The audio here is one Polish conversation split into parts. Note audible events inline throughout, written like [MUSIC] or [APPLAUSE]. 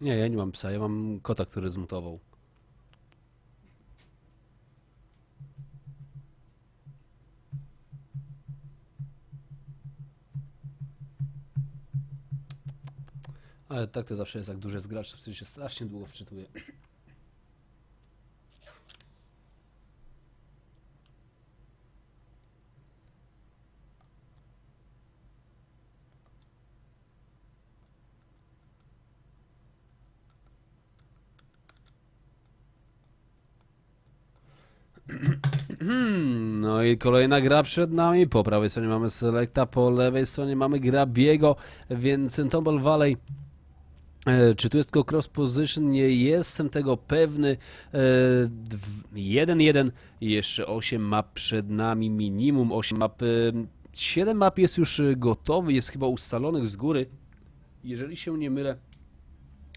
Nie, ja nie mam psa, ja mam kota, który zmutował. Ale tak to zawsze jest, jak duży jest gracz, to wtedy się strasznie długo wczytuje. No i kolejna gra przed nami. Po prawej stronie mamy Selecta, po lewej stronie mamy Grabiego, więc Tumble Valley. E, Czy tu jest tylko cross position? Nie jestem tego pewny. E, dw- 1-1 i jeszcze 8 map przed nami, minimum 8 map. 7 map jest już e, gotowy, jest chyba ustalonych z góry. Jeżeli się nie mylę,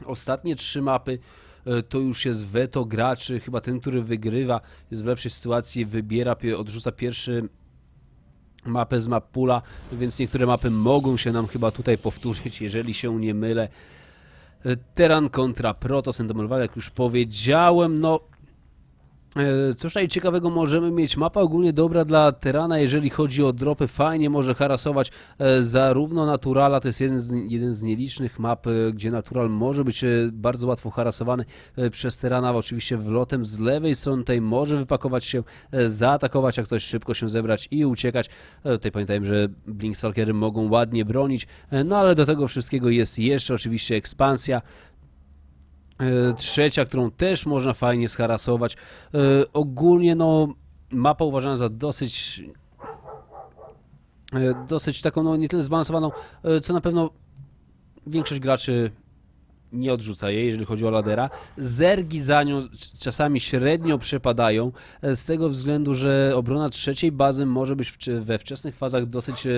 ostatnie trzy mapy e, to już jest weto graczy. Chyba ten, który wygrywa, jest w lepszej sytuacji, wybiera, odrzuca pierwszy mapę z map pula, więc niektóre mapy mogą się nam chyba tutaj powtórzyć, jeżeli się nie mylę. E, Teran kontra Protoss Endomorwal, jak już powiedziałem, no E, Cóż tutaj ciekawego możemy mieć? Mapa ogólnie dobra dla Terana, jeżeli chodzi o dropy, fajnie może harasować e, zarówno Naturala, to jest jeden z, jeden z nielicznych map, e, gdzie Natural może być e, bardzo łatwo harasowany e, przez Terana, oczywiście wlotem z lewej strony tutaj może wypakować się, e, zaatakować, jak coś szybko się zebrać i uciekać. E, Tutaj pamiętajmy, że Blinkstalkery mogą ładnie bronić, e, no ale do tego wszystkiego jest jeszcze oczywiście ekspansja, E, Trzecia, którą też można fajnie scharasować. E, Ogólnie no mapa uważana za dosyć e, dosyć taką no nie tyle zbalansowaną, e, co na pewno większość graczy nie odrzuca jej, jeżeli chodzi o ladera. Zergi za nią czasami średnio przepadają, e, z tego względu, że obrona trzeciej bazy może być we wczesnych fazach dosyć e,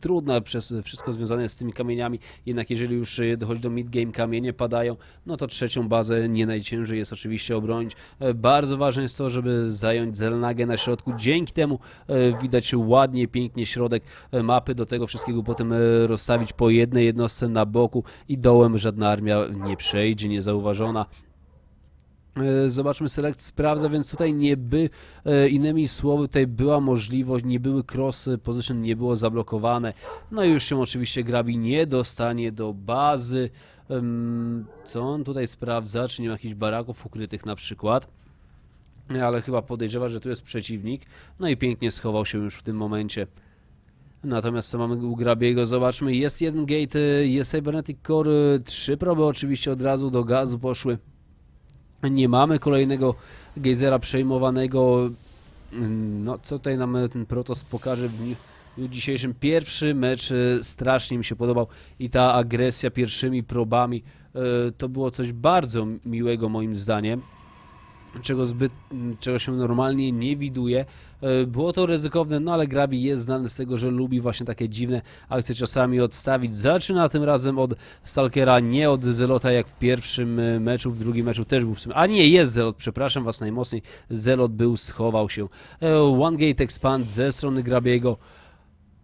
trudna przez wszystko związane z tymi kamieniami, jednak jeżeli już e, dochodzi do mid-game, kamienie padają, no to trzecią bazę nie najciężej jest oczywiście obronić. E, Bardzo ważne jest to, żeby zająć Zelnagę na środku, dzięki temu e, widać ładnie, pięknie środek mapy, do tego wszystkiego potem rozstawić po jednej jednostce na boku i dołem żadna armia nie przejdzie, niezauważona. E, Zobaczmy, select sprawdza, więc tutaj nie by, e, innymi słowy, tutaj była możliwość, nie były cross position, nie było zablokowane. No i już się oczywiście Grabi nie dostanie do bazy. Co on tutaj sprawdza? Czy nie ma jakichś baraków ukrytych na przykład? Ale chyba podejrzewa, że tu jest przeciwnik. No i pięknie schował się już w tym momencie. Natomiast co mamy u Grabiego? Zobaczmy, jest jeden gate, e, jest Cybernetic Core, e, trzy proby oczywiście od razu do gazu poszły. Nie mamy kolejnego gejzera przejmowanego. No, co tutaj nam e, ten Protoss pokaże w dniu, dzisiejszym? Pierwszy mecz e, strasznie mi się podobał i ta agresja pierwszymi probami e, to było coś bardzo miłego moim zdaniem. Czego, zbyt, czego się normalnie nie widuje. E, Było to ryzykowne, no ale Grabi jest znany z tego, że lubi właśnie takie dziwne akcje czasami odstawić. Zaczyna tym razem od Stalkera, nie od Zelota jak w pierwszym e, meczu, w drugim meczu też był w sumie. A nie, jest Zelot, przepraszam was najmocniej. Zelot był, schował się. E, One Gate Expand ze strony Grabiego.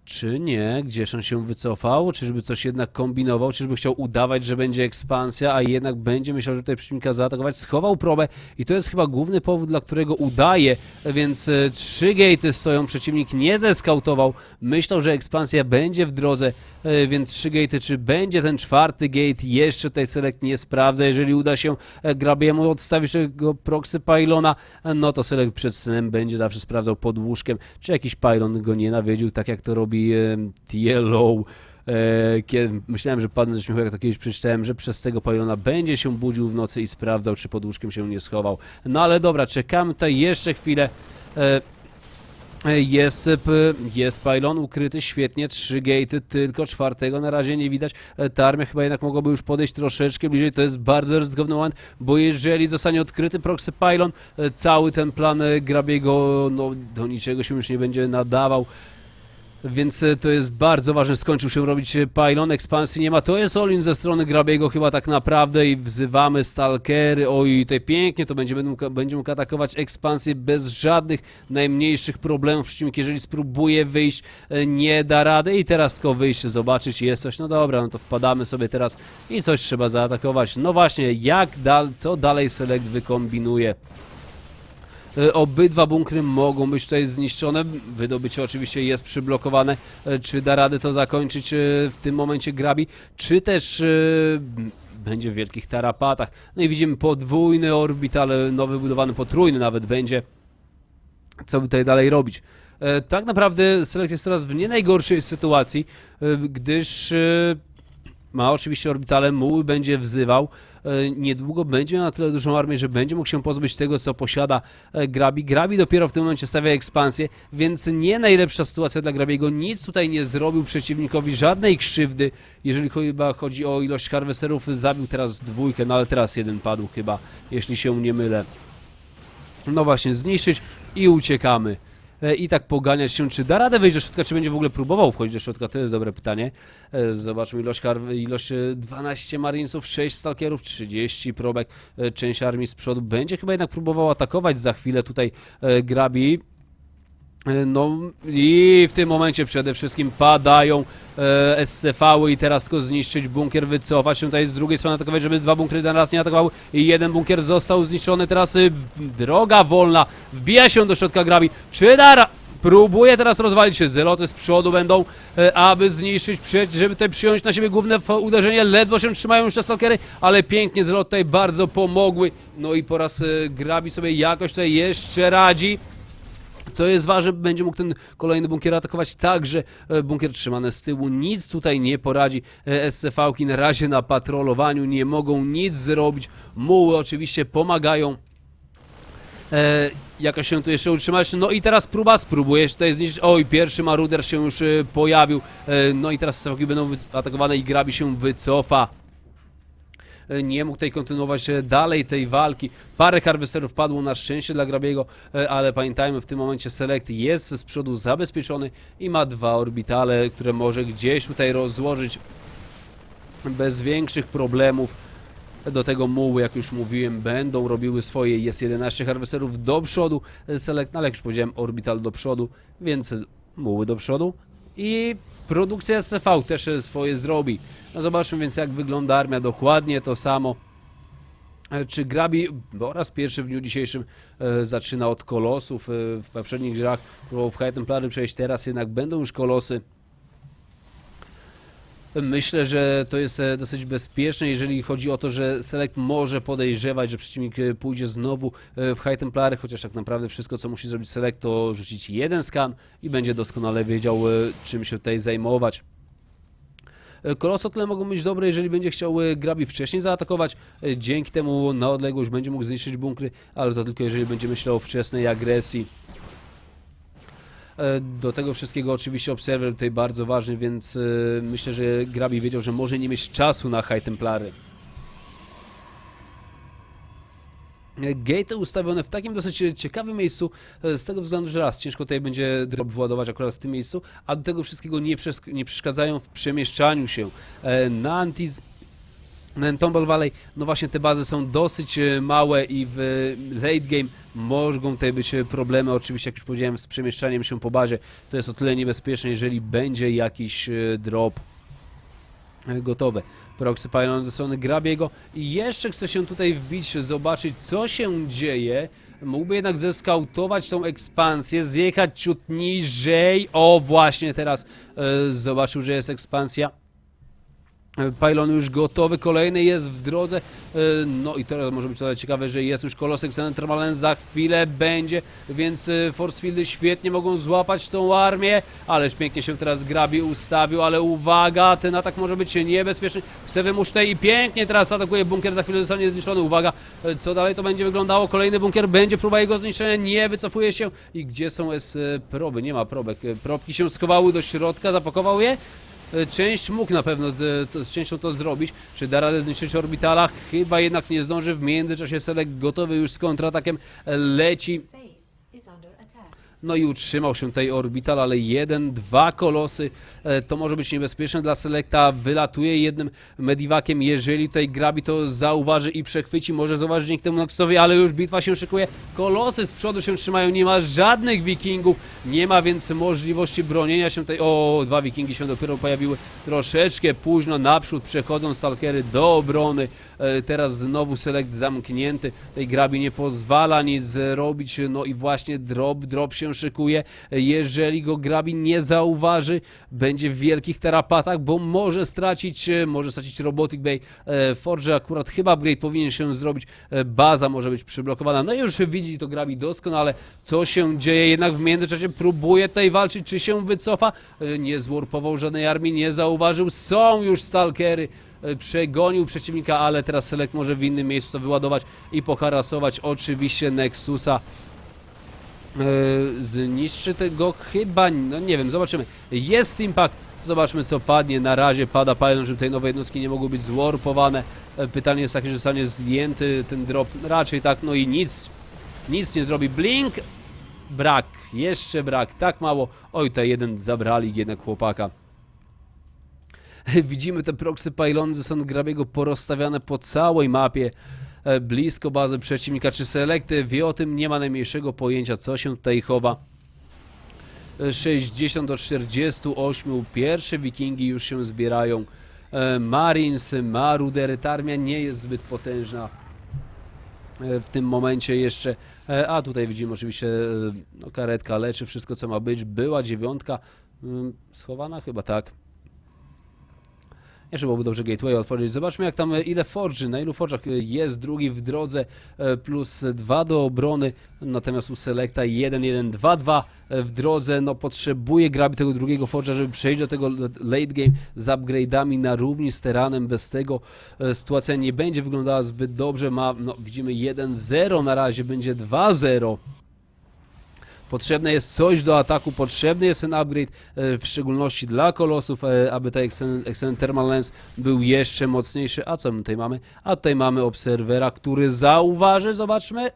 Czy nie? Gdzież on się wycofał? Czyżby coś jednak kombinował? Czyżby chciał udawać, że będzie ekspansja, a jednak będzie myślał, że tutaj przeciwnika zaatakować? Schował probę i to jest chyba główny powód, dla którego udaje, więc e, trzy gatey stoją, przeciwnik nie zeskautował, myślał, że ekspansja będzie w drodze, e, więc trzy gatey, czy będzie ten czwarty gate? Jeszcze tutaj Select nie sprawdza, jeżeli uda się e, Grabiemu odstawić tego proxy pylona, no to Select przed snem będzie zawsze sprawdzał pod łóżkiem, czy jakiś pylon go nie nawiedził, tak jak to robi TLO. E, kiedy, myślałem, że padnę ze śmiechu, jak to kiedyś przeczytałem, że przez tego pylona będzie się budził w nocy i sprawdzał, czy pod łóżkiem się nie schował. No ale dobra, czekamy tutaj jeszcze chwilę. E, e, jest, jest pylon ukryty, świetnie, trzy gatey, tylko czwartego na razie nie widać. E, Ta armia chyba jednak mogłaby już podejść troszeczkę bliżej, to jest bardzo ryzykowny moment, bo jeżeli zostanie odkryty proxy pylon, cały ten plan Grabiego no, do niczego się już nie będzie nadawał. Więc e, to jest bardzo ważne, skończył się robić e, pylon, ekspansji nie ma, to jest Olin ze strony Grabiego chyba tak naprawdę i wzywamy stalkery, oj to pięknie, to będzie, mógł, będzie mógł atakować ekspansję bez żadnych najmniejszych problemów, przeciwnik jeżeli spróbuje wyjść, e, nie da rady. I teraz tylko wyjść, zobaczyć jest coś, no dobra, no to wpadamy sobie teraz i coś trzeba zaatakować, no właśnie, jak dal, co dalej Select wykombinuje? E, Obydwa bunkry mogą być tutaj zniszczone. Wydobycie oczywiście jest przyblokowane. E, Czy da radę to zakończyć e, w tym momencie Grabi, czy też będzie w wielkich tarapatach. No i widzimy podwójny orbital, nowy budowany potrójny nawet będzie. Co by tutaj dalej robić? Tak naprawdę Select jest teraz w nie najgorszej sytuacji, gdyż ma oczywiście orbitale, muły będzie wzywał. E, Niedługo będzie miał na tyle dużą armię, że będzie mógł się pozbyć tego, co posiada e, Grabi. Grabi dopiero w tym momencie stawia ekspansję, więc nie najlepsza sytuacja dla Grabiego. Nic tutaj nie zrobił przeciwnikowi, żadnej krzywdy. Jeżeli chyba chodzi o ilość harvesterów, zabił teraz dwójkę, no ale teraz jeden padł chyba, jeśli się nie mylę. No właśnie, zniszczyć i uciekamy. E, I tak poganiać się, czy da radę wejść do środka, czy będzie w ogóle próbował wchodzić do środka, to jest dobre pytanie. E, Zobaczmy ilość, ilość e, 12 marinesów, 6 stalkerów, 30 probek, e, część armii z przodu. Będzie chyba jednak próbował atakować za chwilę tutaj e, Grabi. E, No i w tym momencie przede wszystkim padają e, SCV-y i teraz tylko zniszczyć bunkier, wycofać się tutaj z drugiej strony atakować, żeby dwa bunkry na raz nie atakowały i jeden bunkier został zniszczony, teraz y, droga wolna, wbija się do środka grabi, czy ra- Próbuje teraz rozwalić się, zeloty z przodu będą, e, aby zniszczyć, żeby tutaj przyjąć na siebie główne uderzenie, ledwo się trzymają jeszcze stalkery, ale pięknie zeloty tutaj bardzo pomogły, no i po raz e, grabi sobie jakoś tutaj jeszcze radzi. Co jest ważne, będzie mógł ten kolejny bunkier atakować także e, bunkier trzymany z tyłu. Nic tutaj nie poradzi. E, SCV-ki na razie na patrolowaniu nie mogą nic zrobić. Muły oczywiście pomagają. E, jakoś się tu jeszcze utrzymać. No i teraz próba, spróbuje się tutaj zniszczyć. Oj, pierwszy maruder się już e, pojawił. E, no i teraz SCV-ki będą atakowane i Grabi się wycofa nie mógł tutaj kontynuować e, dalej tej walki. Parę harvesterów padło na szczęście dla Grabiego, e, ale pamiętajmy, w tym momencie Select jest z przodu zabezpieczony i ma dwa orbitale, które może gdzieś tutaj rozłożyć bez większych problemów. Do tego muły, jak już mówiłem, będą robiły swoje. Jest 11 harvesterów do przodu. e, Select, no ale jak już powiedziałem, orbital do przodu, więc muły do przodu. I produkcja SCV też e, swoje zrobi. No zobaczmy więc jak wygląda armia, dokładnie to samo. E, Czy Grabi po raz pierwszy w dniu dzisiejszym e, zaczyna od kolosów, e, w poprzednich grach próbował w High Templary przejść, teraz jednak będą już kolosy. Myślę, że to jest e, dosyć bezpieczne, jeżeli chodzi o to, że Select może podejrzewać, że przeciwnik e, pójdzie znowu w High Templary, chociaż tak naprawdę wszystko, co musi zrobić Select, to rzucić jeden skan i będzie doskonale wiedział, czym się tutaj zajmować. Kolosy o tyle mogą być dobre, jeżeli będzie chciał e, Grabi wcześniej zaatakować. E, Dzięki temu na odległość będzie mógł zniszczyć bunkry, ale to tylko jeżeli będzie myślał o wczesnej agresji. E, Do tego wszystkiego oczywiście Observer tutaj bardzo ważny, więc myślę, że Grabi wiedział, że może nie mieć czasu na High Templary. E, Gate ustawione w takim dosyć ciekawym miejscu, e, z tego względu, że raz ciężko tutaj będzie drop władować akurat w tym miejscu, a do tego wszystkiego nie, nie przeszkadzają w przemieszczaniu się. E, Na Antis Tumble Valley, no właśnie te bazy są dosyć e, małe i w late game mogą tutaj być problemy, oczywiście jak już powiedziałem z przemieszczaniem się po bazie, to jest o tyle niebezpieczne, jeżeli będzie jakiś drop gotowe. Pylon ze strony Grabiego i jeszcze chce się tutaj wbić, zobaczyć co się dzieje. Mógłby jednak zeskautować tą ekspansję, zjechać ciut niżej. O, właśnie teraz e, zobaczył, że jest ekspansja. Pylon już gotowy, kolejny jest w drodze. E, No i teraz może być to ciekawe, że jest już kolosek Centralen za chwilę będzie, więc e, Forcefieldy świetnie mogą złapać tą armię, ależ pięknie się teraz Grabi ustawił, ale uwaga, ten atak może być niebezpieczny. Chce wymusz tej i pięknie teraz atakuje bunkier, za chwilę zostanie zniszczony. Uwaga, e, co dalej to będzie wyglądało? Kolejny bunkier, będzie próba jego zniszczenia, nie wycofuje się. I gdzie są S proby? Nie ma probek. Probki się skowały do środka, zapakował je. E, Część mógł na pewno z, z częścią to zrobić. Czy da radę zniszczyć orbitala? Chyba jednak nie zdąży. W międzyczasie Selek gotowy już z kontratakiem e, leci. No i utrzymał się tej orbital, ale jeden, dwa kolosy, e, to może być niebezpieczne dla Selecta. Wylatuje jednym mediwakiem, jeżeli tutaj Grabi to zauważy i przechwyci, może zauważyć dzięki temu Noxowi, ale już bitwa się szykuje. Kolosy z przodu się trzymają, nie ma żadnych wikingów, nie ma więc możliwości bronienia się tej... O, dwa wikingi się dopiero pojawiły troszeczkę późno, naprzód przechodzą stalkery do obrony. E, Teraz znowu selekt zamknięty, tej Grabi nie pozwala nic zrobić, no i właśnie drop, drop się szykuje. Jeżeli go Grabi nie zauważy, będzie w wielkich tarapatach, bo może stracić, e, może stracić Robotic Bay. E, Forge akurat chyba upgrade powinien się zrobić, e, baza może być przyblokowana. No i już widzi to Grabi doskonale, co się dzieje, jednak w międzyczasie próbuje tutaj walczyć, czy się wycofa. Nie zwarpował żadnej armii, nie zauważył, są już stalkery przegonił przeciwnika, ale teraz Select może w innym miejscu to wyładować i poharasować oczywiście Nexusa. E, zniszczy tego chyba, no nie wiem, zobaczymy. Jest impact, zobaczmy co padnie. Na razie pada pylon, żeby tej nowej jednostki nie mogły być zwarpowane. E, Pytanie jest takie, że zostanie zdjęty ten drop, raczej tak, no i nic, nic nie zrobi. Blink, brak, jeszcze brak, tak mało. Oj, tutaj jeden zabrali jednak chłopaka. [LAUGHS] Widzimy te proxy pylony ze strony Grabiego porozstawiane po całej mapie, blisko bazy przeciwnika. Czy Selekty wie o tym? Nie ma najmniejszego pojęcia, co się tutaj chowa. E, 60 do 48, pierwsze wikingi już się zbierają. E, Marines, Marudery, armia nie jest zbyt potężna e, w tym momencie jeszcze. E, A tutaj widzimy oczywiście e, no, karetka leczy wszystko co ma być. Była dziewiątka mm, schowana chyba tak. Jeszcze byłoby dobrze gateway otworzyć. Zobaczmy jak tam, e, ile forży, na ilu forżach e, jest drugi w drodze, e, plus 2 do obrony, natomiast u Selecta 1, 1, 2, 2 e, w drodze, no potrzebuje grabi tego drugiego forża, żeby przejść do tego late game z upgrade'ami na równi z teranem, bez tego sytuacja nie będzie wyglądała zbyt dobrze, ma, no widzimy 1-0 na razie, będzie 2-0. Potrzebne jest coś do ataku, potrzebny jest ten upgrade, e, w szczególności dla kolosów, e, aby ten Excellent, Thermal Lens był jeszcze mocniejszy. A co my tutaj mamy? A tutaj mamy obserwera, który zauważy, zobaczmy.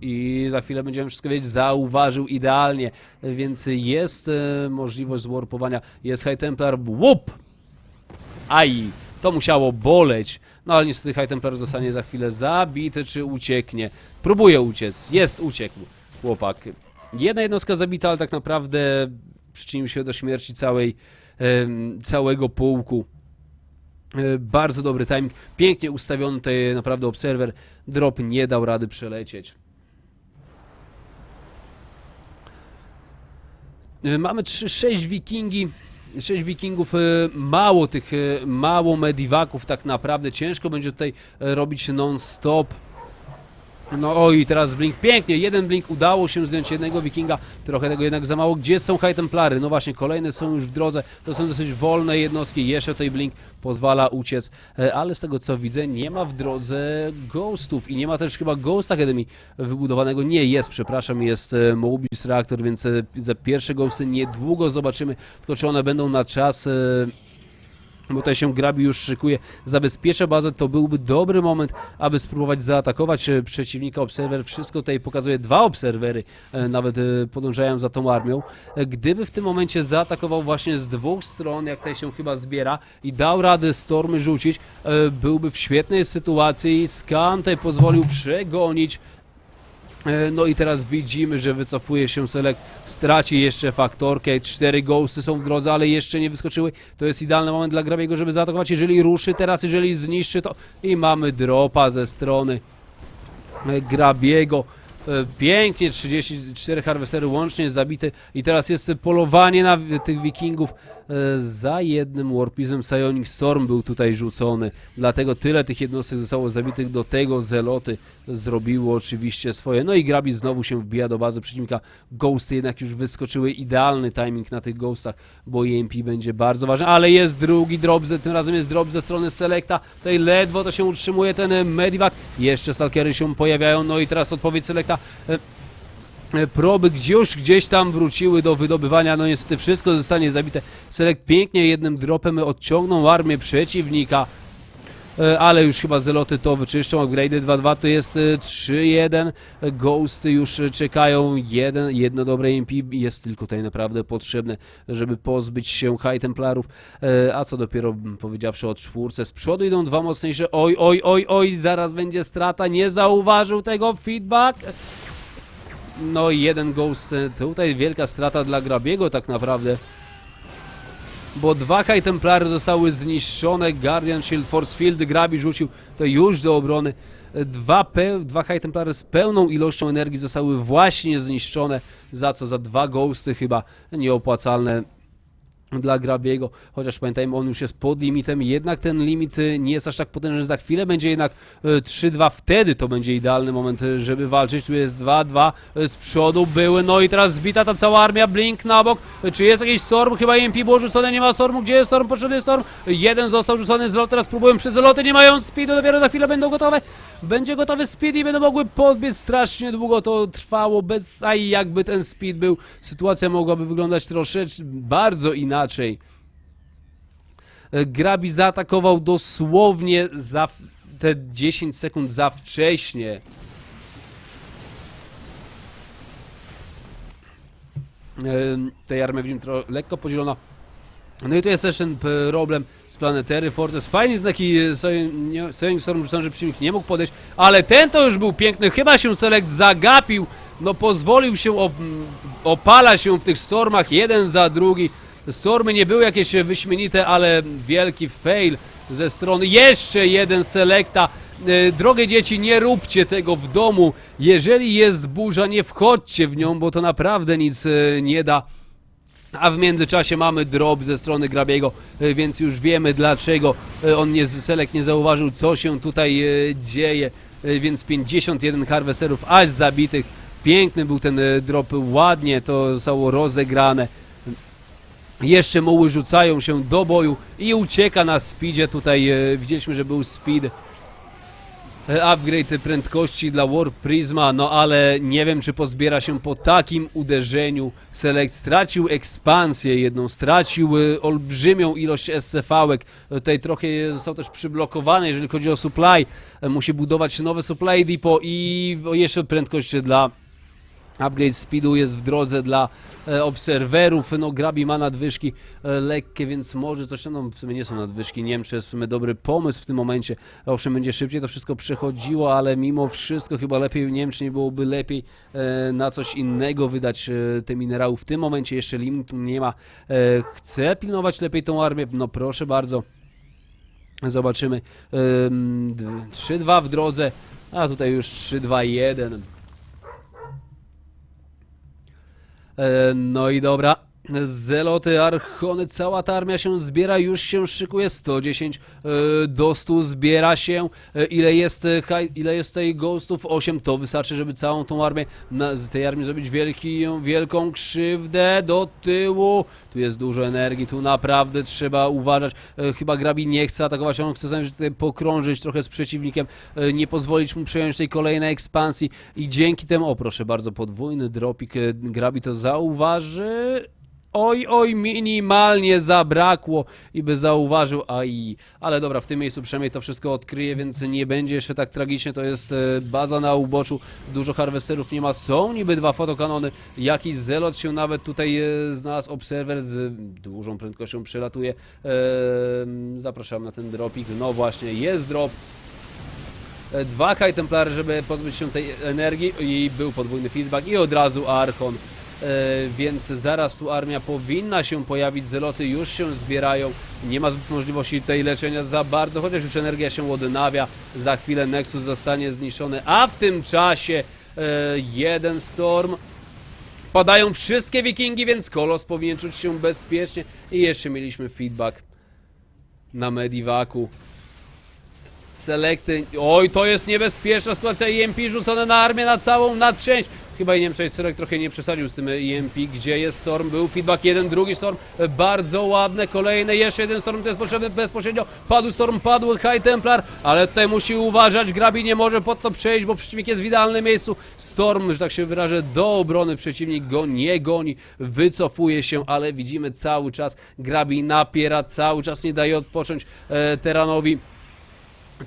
I za chwilę będziemy wszystko wiedzieć, zauważył idealnie, więc jest e, możliwość zwarpowania, jest High Templar, łup! Aj, to musiało boleć. No ale niestety High Templar zostanie za chwilę zabity, czy ucieknie. Próbuje uciec, jest, uciekł chłopak. Jedna jednostka zabita, ale tak naprawdę przyczynił się do śmierci całej, całego pułku. E, Bardzo dobry timing, pięknie ustawiony tutaj naprawdę obserwer. Drop nie dał rady przelecieć. E, Mamy 3-6 wikingi. 6 wikingów, e, mało tych, mało mediwaków tak naprawdę. Ciężko będzie tutaj robić non-stop. No oj, teraz blink. Pięknie, jeden blink udało się zdjąć jednego wikinga, trochę tego jednak za mało. Gdzie są high templary? No właśnie, kolejne są już w drodze, to są dosyć wolne jednostki, jeszcze tutaj blink pozwala uciec, E, ale z tego co widzę nie ma w drodze ghostów. I nie ma też chyba Ghost Academy wybudowanego, nie jest, przepraszam, jest e, Mobius Reactor, więc e, za pierwsze ghosty niedługo zobaczymy, tylko czy one będą na czas... bo tutaj się Grabi już szykuje, zabezpiecza bazę, to byłby dobry moment, aby spróbować zaatakować e, przeciwnika. Obserwer wszystko tutaj pokazuje, dwa obserwery e, nawet e, podążają za tą armią. Gdyby w tym momencie zaatakował właśnie z dwóch stron, jak tutaj się chyba zbiera i dał radę stormy rzucić, byłby w świetnej sytuacji. Skan tutaj pozwolił przegonić No i teraz widzimy, że wycofuje się Select, straci jeszcze faktorkę, cztery ghosty są w drodze, ale jeszcze nie wyskoczyły. To jest idealny moment dla Grabiego, żeby zaatakować. Jeżeli ruszy teraz, jeżeli zniszczy to i mamy dropa ze strony e, Grabiego. E, Pięknie, 34 harwestery łącznie zabite i teraz jest polowanie na tych wikingów e, za jednym warpizem Psionic Storm był tutaj rzucony, dlatego tyle tych jednostek zostało zabitych, do tego zeloty zrobiło oczywiście swoje, no i Grabi znowu się wbija do bazy przeciwnika, ghosty jednak już wyskoczyły, idealny timing na tych ghostach, bo EMP będzie bardzo ważny, ale jest drugi drop, tym razem jest drop ze strony Selecta, tutaj ledwo to się utrzymuje ten e, Medivac, jeszcze Stalkery się pojawiają, no i teraz odpowiedź Selecta, e, e, proby już gdzieś tam wróciły do wydobywania, no niestety wszystko zostanie zabite. Select pięknie jednym dropem odciągnął armię przeciwnika. E, ale już chyba Zeloty to wyczyszczą, upgrade'y 2-2 to jest e, 3-1, E, Ghosty już czekają, jeden, jedno dobre MP jest tylko tutaj naprawdę potrzebne, żeby pozbyć się High Templarów, E, a co dopiero powiedziawszy o czwórce, z przodu idą dwa mocniejsze, oj, oj, oj, oj, zaraz będzie strata, nie zauważył tego, feedback, no i jeden Ghost, tutaj wielka strata dla Grabiego tak naprawdę, bo dwa High Templary zostały zniszczone, Guardian Shield, Force Field, Grabi rzucił to już do obrony. Dwa, pe- dwa High Templary z pełną ilością energii zostały właśnie zniszczone, za co? Za dwa Ghosty chyba nieopłacalne dla Grabiego, chociaż pamiętajmy, on już jest pod limitem, jednak ten limit y, nie jest aż tak potężny, za chwilę będzie jednak y, 3-2, wtedy to będzie idealny moment, y, żeby walczyć, tu jest 2-2, y, z przodu były, no i teraz zbita ta cała armia, Blink na bok, Y, czy jest jakiś Storm, chyba EMP było rzucone, nie ma Stormu, gdzie jest Storm, potrzebny jest Storm, Y, jeden został rzucony z lot, teraz próbują przez loty, nie mają speedu, dopiero za chwilę będą gotowe, będzie gotowy speed i będą mogły podbiec strasznie długo to trwało, bez, a jakby ten speed był, sytuacja mogłaby wyglądać troszeczkę bardzo inaczej. E, Grabi zaatakował dosłownie za te 10 sekund za wcześnie. Em, Tej armii widzimy trochę lekko podzielona. No i tu jest też ten problem z planetery Fortress. Fajnie taki e, Sojusz Storm rzucony, że przeciwnik nie mógł podejść, ale ten to już był piękny. Chyba się Select zagapił. No pozwolił się, op opala się w tych stormach jeden za drugi. Stormy nie były jakieś wyśmienite, ale wielki fail ze strony. Jeszcze jeden Selecta. E, Drogie dzieci, nie róbcie tego w domu. Jeżeli jest burza, nie wchodźcie w nią, bo to naprawdę nic e, nie da. A w międzyczasie mamy drop ze strony Grabiego, e, więc już wiemy dlaczego on nie, Selek nie zauważył, co się tutaj dzieje. Więc 51 harvesterów aż zabitych. Piękny był ten drop, ładnie to zostało rozegrane. Jeszcze muły rzucają się do boju i ucieka na speedzie. Tutaj e, widzieliśmy, że był speed. E, Upgrade prędkości dla War Prisma, no ale nie wiem czy pozbiera się po takim uderzeniu. Select stracił ekspansję jedną, stracił e, olbrzymią ilość SCV-ek. E, Tutaj trochę został też przyblokowany, jeżeli chodzi o supply. Musi budować nowe supply depot i jeszcze prędkość dla Upgrade speedu jest w drodze dla e, obserwerów. No, Grabi ma nadwyżki e, lekkie, więc może coś. No, w sumie nie są nadwyżki. Nie wiem, czy jest w sumie dobry pomysł w tym momencie. Owszem, będzie szybciej to wszystko przechodziło, ale mimo wszystko chyba lepiej, nie nie byłoby lepiej e, na coś innego wydać e, te minerały. W tym momencie jeszcze limitu nie ma. E, chcę pilnować lepiej tą armię. No, proszę bardzo. Zobaczymy. Ym, d- 3-2 w drodze, a tutaj już 3-2-1. E, No i dobra. Zeloty, Archony, cała ta armia się zbiera, już się szykuje 110 e, do 100 zbiera się. E, Ile jest, e, ile jest tej ghostów? 8 to wystarczy, żeby całą tą armię, tej armii zrobić wielki, wielką krzywdę do tyłu. Tu jest dużo energii, tu naprawdę trzeba uważać. Chyba Grabi nie chce atakować, on chce sobie tutaj pokrążyć trochę z przeciwnikiem, nie pozwolić mu przejąć tej kolejnej ekspansji i dzięki temu, o proszę bardzo, podwójny dropik, Grabi to zauważy. Oj, oj, minimalnie zabrakło i by zauważył, aj, ale dobra, w tym miejscu przynajmniej to wszystko odkryje, więc nie będzie jeszcze tak tragicznie, to jest e, baza na uboczu, dużo harwesterów nie ma, są niby dwa fotokanony, jakiś zelot się nawet tutaj e, znalazł, obserwer z dużą prędkością przelatuje, e, zapraszam na ten dropik, no właśnie, jest drop, dwa High Templary, żeby pozbyć się tej energii. I był podwójny feedback. I od razu Archon. E, więc zaraz tu armia powinna się pojawić, zeloty już się zbierają, nie ma zbyt możliwości tej leczenia za bardzo, chociaż już energia się odnawia, za chwilę Nexus zostanie zniszczony, a w tym czasie e, jeden Storm, padają wszystkie wikingi, więc Kolos powinien czuć się bezpiecznie i jeszcze mieliśmy feedback na Medivacu. Selekty. Oj, to jest niebezpieczna sytuacja. EMP rzucone na armię na całą, na część. Chyba i nie wiem, czy Select trochę nie przesadził z tym EMP. Gdzie jest Storm? Był feedback jeden, drugi Storm. Bardzo ładne. Kolejny, jeszcze jeden Storm, to jest potrzebny bezpośrednio. Padł Storm, padł High Templar, ale tutaj musi uważać. Grabi nie może pod to przejść, bo przeciwnik jest w idealnym miejscu. Storm, że tak się wyrażę, do obrony. Przeciwnik go nie goni, wycofuje się, ale widzimy cały czas. Grabi napiera, cały czas nie daje odpocząć e, Teranowi.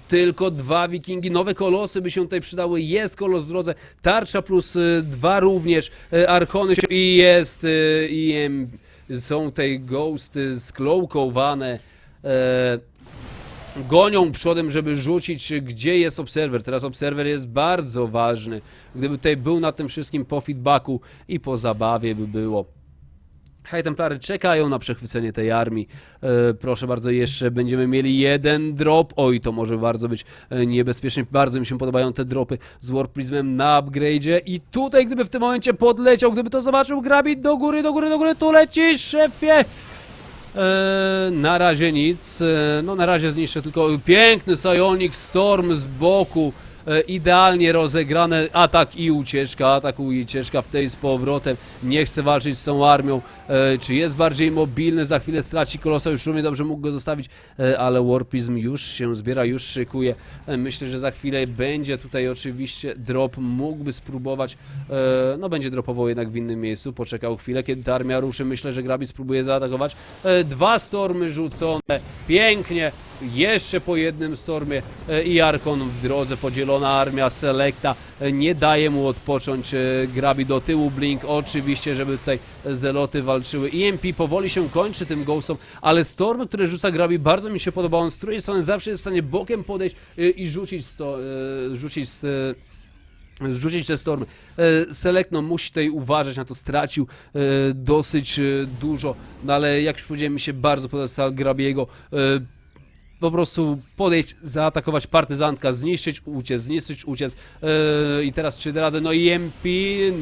Tylko dwa wikingi, nowe kolosy by się tutaj przydały. Jest kolos w drodze, tarcza plus y, dwa również, y, arkony się- i jest y, i są tutaj ghosty sklołkowane. E, gonią przodem, żeby rzucić, gdzie jest obserwer. Teraz obserwer jest bardzo ważny. Gdyby tutaj był na tym wszystkim po feedbacku i po zabawie by było. High Templary czekają na przechwycenie tej armii. E, proszę bardzo, jeszcze będziemy mieli jeden drop. Oj, to może bardzo być e, niebezpiecznie. Bardzo mi się podobają te dropy z Warp Prismem na upgrade'zie. I tutaj, gdyby w tym momencie podleciał, gdyby to zobaczył, grabi do góry, do góry, do góry, tu leci, szefie! E, na razie nic. E, no na razie zniszczę tylko piękny Psionic Storm z boku. E, idealnie rozegrane atak i ucieczka, atak i ucieczka w tej z powrotem. Nie chce walczyć z tą armią. E, czy jest bardziej mobilny? Za chwilę straci kolosa. Już równie dobrze mógł go zostawić, e, ale Warpizm już się zbiera, już szykuje. E, myślę, że za chwilę będzie tutaj oczywiście drop. Mógłby spróbować. No będzie dropował jednak w innym miejscu. Poczekał chwilę, kiedy ta armia ruszy. Myślę, że Grabi spróbuje zaatakować. Dwa stormy rzucone. Pięknie. Jeszcze po jednym stormie i Arkon w drodze. Podzielona armia Selecta nie daje mu odpocząć. Grabi do tyłu Blink. Oczywiście, żeby tutaj zeloty walczyły. EMP powoli się kończy tym Ghostom, ale stormy, które rzuca Grabi bardzo mi się podoba. On z której strony zawsze jest w stanie bokiem podejść e, i rzucić, e, rzucić z, e, rzucić te stormy. Selekno musi tutaj uważać na to, stracił dosyć dużo, no ale jak już powiedziałem, mi się bardzo podoba Grabiego. Po prostu podejść, zaatakować partyzantka, zniszczyć, uciec, zniszczyć, uciec. E, I teraz czy da radę? No i MP,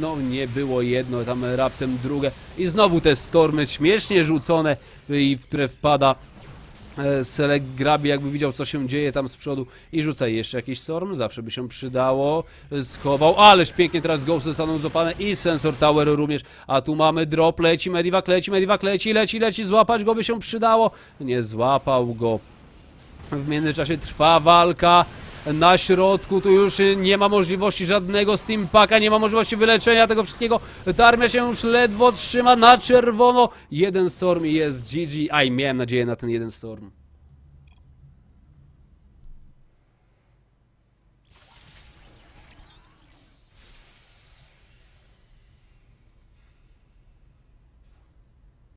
no nie było jedno, tam raptem drugie. I znowu te stormy śmiesznie rzucone, e, i w które wpada E, Select grabie, jakby widział, co się dzieje tam z przodu i rzuca jeszcze jakiś storm, zawsze by się przydało. Schował, ależ pięknie teraz Ghost zostaną złapane i Sensor Tower również. A tu mamy drop, leci Medivac, leci Medivac, leci, leci, leci, złapać go by się przydało. Nie złapał go. W międzyczasie trwa walka. Na środku tu już nie ma możliwości żadnego steampaka, nie ma możliwości wyleczenia tego wszystkiego. Ta się już ledwo trzyma na czerwono. Jeden storm i jest GG. Aj, miałem nadzieję na ten jeden storm.